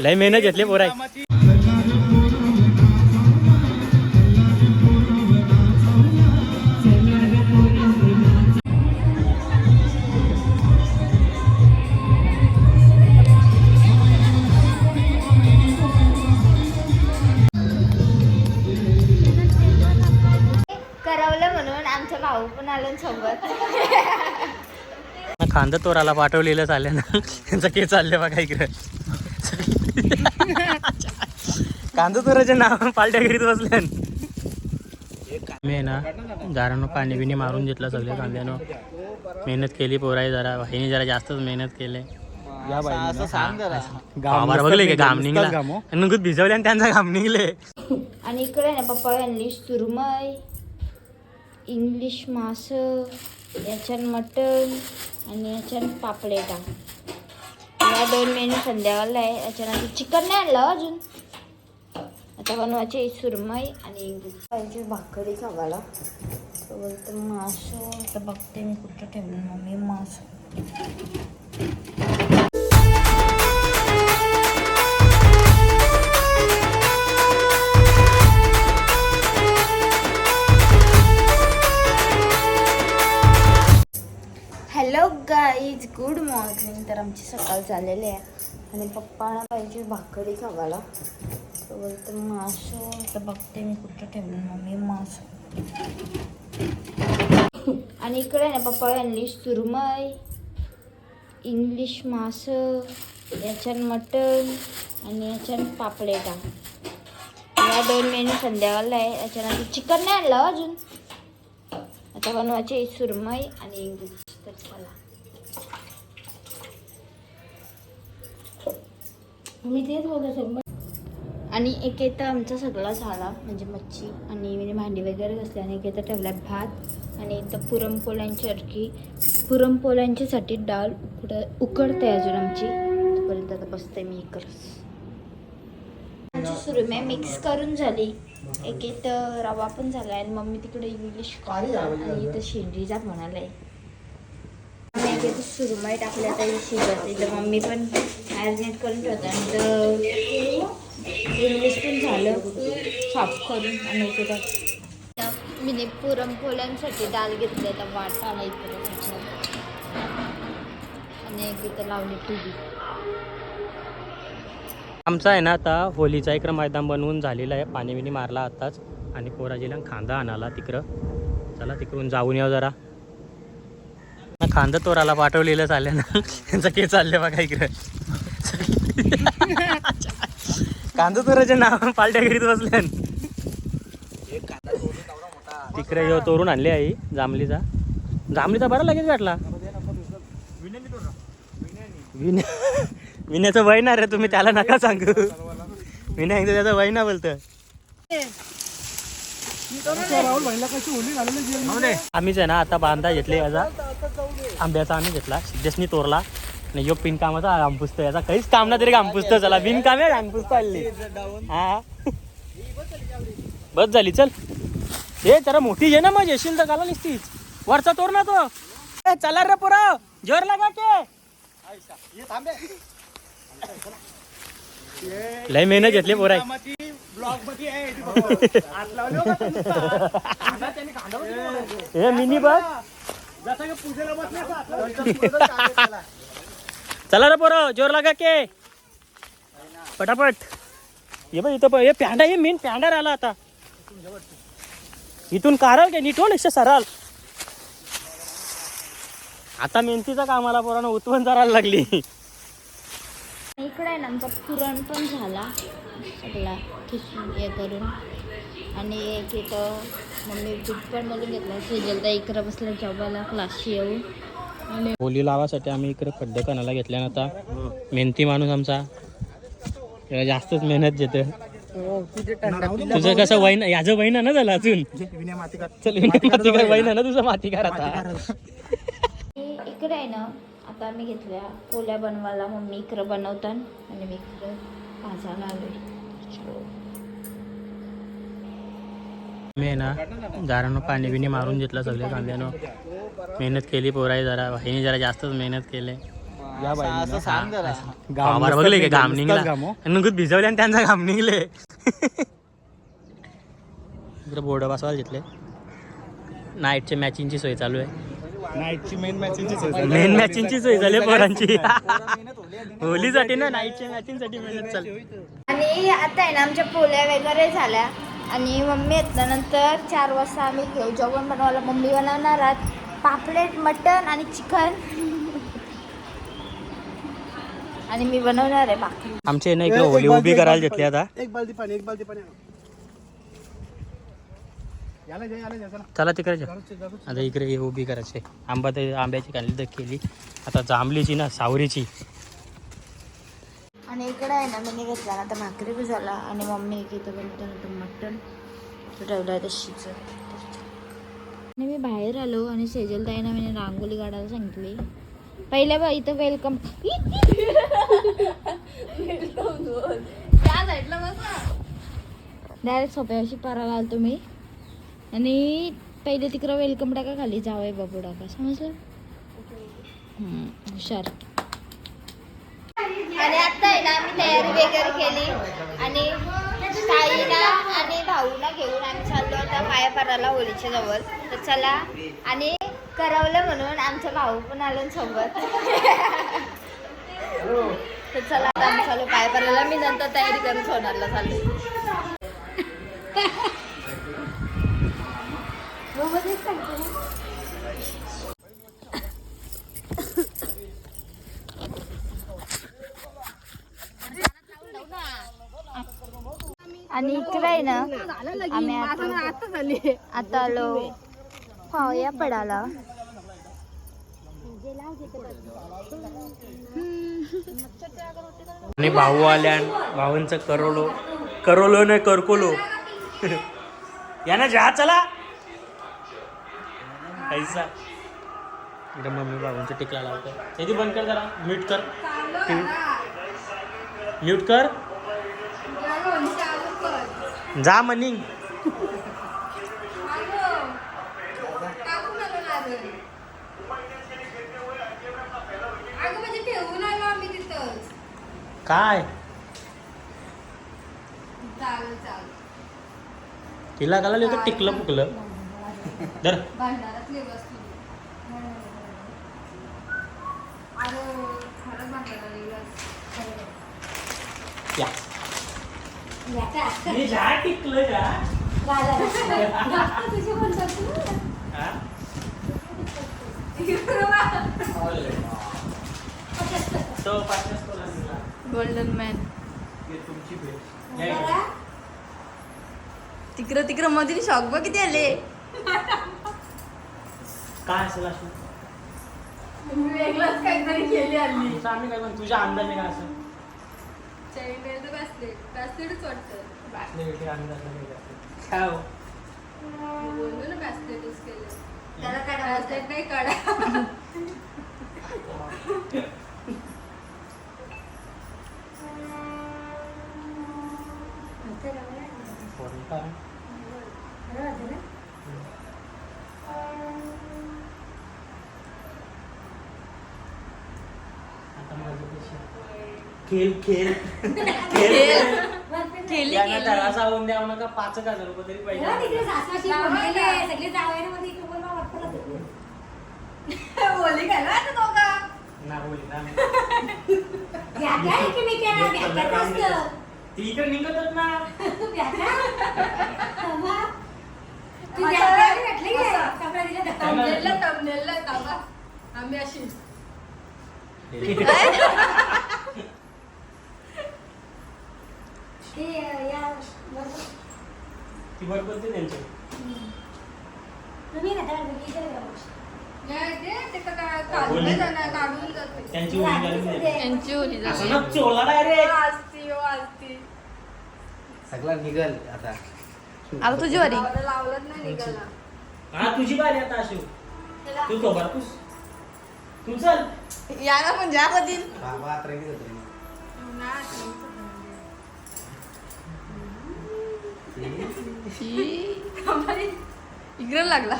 लय मेहनत घेतली पोराय. करवलं म्हणून आमचा भाऊ पण आलो ना सोबत. खांदा तोराला पाठवलेलं चालले ना. त्यांचं के चालले बघा इकडे. कांदा तोराचे नाव पालट्या करीत बसले. मी आहे ना दारानं पाणी बिणी मारून घेतलं सगळे कांद्यानं. मेहनत केली पोराई जरा बहिणी जरा जास्तच मेहनत केले. गावावर बघले की घाम निघला. नुकत भिजवले आणि त्यांचा घाम निघले. आणि इकडे ना पप्पा इंग्लिश सुरमई इंग्लिश मास याच्यात मटण आणि याच्यात पापलेटा मला दोन मेनू संध्याकाळला आहे. त्याच्यानंतर चिकन नाही आणलं हो अजून. आता बनवायचे सुरमई आणि पाहिजे भाकरी खावायला. बोलतो मासं तर बघते मी कुठं ठेवलं मम्मी मासं. गाईज गुड मॉर्निंग तर आमची सकाळ झालेली आहे. आणि पप्पाला पाहिजे भाकरी खावायला. तर बोलतो मासं तर बघते मी कुठं ठेवलं मम्मी मासं. आणि इकडे ना पप्पा यांनी सुरमई इंग्लिश मासं याच्यात मटण आणि याच्यात पापलेटा. या दोन मेनू संध्याकाळला आहे. याच्यानंतर चिकन नाही आणलं अजून. आता बनवायचे सुरमई आणि इंग्लिश. तर चला. मी तेच बोलत आणि एक येतं आमचा सगळा झाला म्हणजे मच्छी आणि मी भांडी वगैरे घासली आणि एक येतं ठेवल्यात भात आणि इथं पुरणपोळ्यांची अडकी. पुरणपोळ्यांच्यासाठी डाळ उकड उकडते अजून आमची. तोपर्यंत आता बसते मी इकडंच. आमची सुरमई मिक्स करून झाली. एक येतं रवा पण झाला आणि मम्मी तिकडे इंग्लिश आणि इथं शेंडीचा म्हणाला आहे एक इथं सुरमई टाकल्या तरी शिजत इथं मम्मी पण मॅरिनेट करून ठेवतात आणि इंग्लिश पण झालं. साफ करून आणि इथं मी पुरणपोळ्यांसाठी डाळ घेतली आता वाटा आला इकडे त्याच्यात. आणि एक इथं लावली टी आमचा आहे ना आता होलीचा एक मैदान बनवून झालेला आहे. पाणी बिणी मारला आताच. आणि पोराजीला खांदा आणाला तिकडं. चला तिकडून जाऊन यावं जरा. खांदा तोराला पाठवलेलं चालले ना त्यांचं के चालले बघा इकडे. कांदा तोराचे नाव पालट्या घरीत बसले तिकडे यो तोरून आणले आई जांभलीचा. जांभलीचा बरा लगेच वाटला विन्या विन्याचं वय ना रे तुम्ही त्याला नका सांगू. विनय एकदा त्याचं वय ना बोलतं आम्हीच आहे ना आता बांधा घेतले याचा आंब्याचा आम्ही घेतला सिद्धेशनी तोरला. आणि यो पिनकामाचा रामपुस्त पुसतो याचा काहीच काम ना तरी काम पुसतो चला बिनकाम आहे आम पुसतो हल्ली हा. बस झाली चल. हे जरा मोठी घे ना मग येशील तर घाला निसतीच. वरचा तोर ना तो. ए, चला रे पुरा जोर लागा के. लय मेहनत घेतली पोराय हे मिनी बघ चला रे पोरं जोर लागा के. पटापट. ये बघ इथं हे पॅन्डा हे मेन पॅन्डा आला आता. इथून कारल के नीट हो निश्चित सराल आता मेहनतीचा कामाला पोरानं उतवण करायला लागली. इकडे आहे ना आमचा पुरण पण झाला. सगळा खिसून हे करून. आणि एक इथं मम्मी दूध पण मधून घेतला. तर इकडं बसल्या जॉबाला क्लासशी येऊन आणि होली लावासाठी आम्ही इकडे खड्डे कणाला घेतल्या ना आता. मेहनती माणूस आमचा. त्याला जास्तच मेहनत घेते तुझं कसं वैन याचं वैन ना झालं अजून? चल मातीकार वैन ना तुझं मातीकार आता. इकडे आहे ना आता आम्ही घेतल्या पोल्या बनवायला. मम्मी इकडं बनवतात आणि मी इकडं भाजायला आलोय. मी ना दारानं पाणी बिणी मारून घेतलं सगळ्या कांद्यानं. मेहनत केली पोराई जरा ह्याने जरा जास्तच मेहनत केले. असं सांग जरा. गावावर बघले का घाम निघला. नुकत भिजवले आणि त्यांचा घाम निघले. इकडे बोर्ड बसवायला घेतले. नाईटचे मॅचिंगची सोय चालू आहे. नाईटची मेन मॅचिंगची मेन मॅचिंगची सोय झाली पोरांची. होलीसाठी ना नाईटच्या मॅचिंगसाठी मेहनत चालू आणि आता आहे ना आमच्या पोळ्या वगैरे झाल्या. आणि मम्मी येतल्यानंतर चार वाजता आम्ही घेऊ जेवण बनवायला मम्मी बनवणार आहात. पापलेट मटन आणि चिकन. आणि मी बनवणार आहे बाकी आमच्या ना इकडे होली उभी करायला घेतली आता. एक बालदी पाणी एक बालदी पाणी. याला जा याला जा चला. चला तिकडे जा. जाऊच, जाऊच. आता इकडे हे उभी करायची. आंबा ते आंब्याची काढली तर केली. आता जांभलीची ना सावरीची. आणि इकडे आहे ना मी घेतला ना आता भाकरी बी झाला आणि मम्मी एक इथं बनवतो तो मटण. ठेवलं आहे शिजत आणि मी बाहेर आलो आणि सेजल ताईना मी रांगोली काढायला सांगितली. पहिल्या बा इथं वेलकम डायरेक्ट सोप्यावरशी पाराला आलतो तुम्ही आणि पहिले तिकडं वेलकम टाका खाली जावय बाबू टाका. समजलं? हुशार. आणि आता आहे ना आम्ही तयारी वगैरे केली. आणि साईना आणि भाऊला घेऊन आम्ही चाललो आता पायापाराला पडायला होलीच्या जवळ. तर चला आणि करावलं म्हणून आमचा भाऊ पण आलो सोबत. तर चला आता आम्ही चालू पायापाराला मी नंतर तयारी करून सोनारला चाललो आहे ना? आम्ही आता आता आलो. पाया पडाला. आणि भाऊ आल्या भाऊंचं करवलो करवलो नाही करकोलो. या ना जा चला. ऐसा इकडे मम्मी भाऊंचं टिकला लावतो त्याची बंद कर जरा. म्यूट कर. म्यूट कर. जा मनिंग काय? तिला गाला लिहिलं टिकलं पुकलं तर या. मी जा टिकलं जा. हा? गोल्डन मॅन हे तुमची भेट. तिकडं तिकडं मध्ये शॉक बघ किती आले. काय असेल असं वेगळंच काहीतरी केली आली तुझं आम्ही काय पण तुझ्या अंदाजे काय असं बॅस्लेटच वाटतं. काय काय हो? बोललो ना बॅस्लेटच केलं. बॅस्लेट नाही काढा. खेळ खेळ खेळ केली यांना त्याला सांगून द्यावं नका पाच एक हजार रुपये तरी पाहिजे बोली काय ना आता दोघा? ना बोली ना ती इकडे निघतच ना. तमनेलला काबा आम्ही अशी ती ते ते ते नाही जाणार, काढून जाते त्यांची घालून ओली असं ना चोला डायरेक्ट आजती हो आजती सगळा निघल आता. आता तुझी वारी. लावलंच नाही निघाला. हा तुझी बारी आता अशी. तू तो तूस तू चल. या ना पण ज्या कधी बाबा आता रेडी होतो शी. इकडे लागला.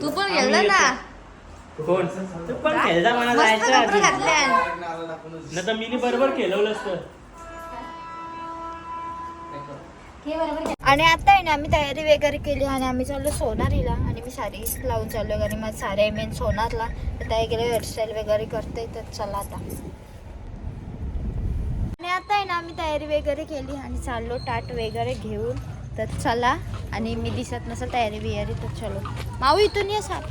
तू पण गेला ना? कोण? तू पण खेळता मला मस्त जायचं कपडे आधी. घातले. नाही तर मी बरोबर असतं आणि आता आहे ना आम्ही तयारी वगैरे केली आणि आम्ही चाललो सोनारीला आणि मी साडी लावून चाललो कारण माझं सारे मेन सोनारला. तर त्या गेले हेअरस्टाईल वगैरे करते तर चला आता. आणि आता आहे ना आम्ही तयारी वगैरे केली आणि चाललो टाट वगैरे घेऊन. तर चला आणि मी दिसत नसेल तयारी बियारी तर चलो. माऊ इथून ये साप.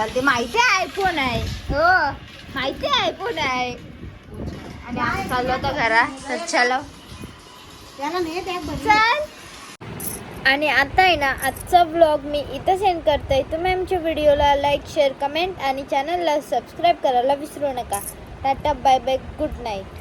घरात ते माहिती आहे आयफोन आहे. हो माहिती आहे आयफोन आहे. आणि आम्ही चाललो होतो घरात तर चलो चल. आणि आता आहे ना आजचा ब्लॉग मी इथं सेंड करते. तुम्ही आमच्या व्हिडिओला लाईक शेअर कमेंट आणि चॅनलला सबस्क्राईब करायला विसरू नका. Tata bye bye good night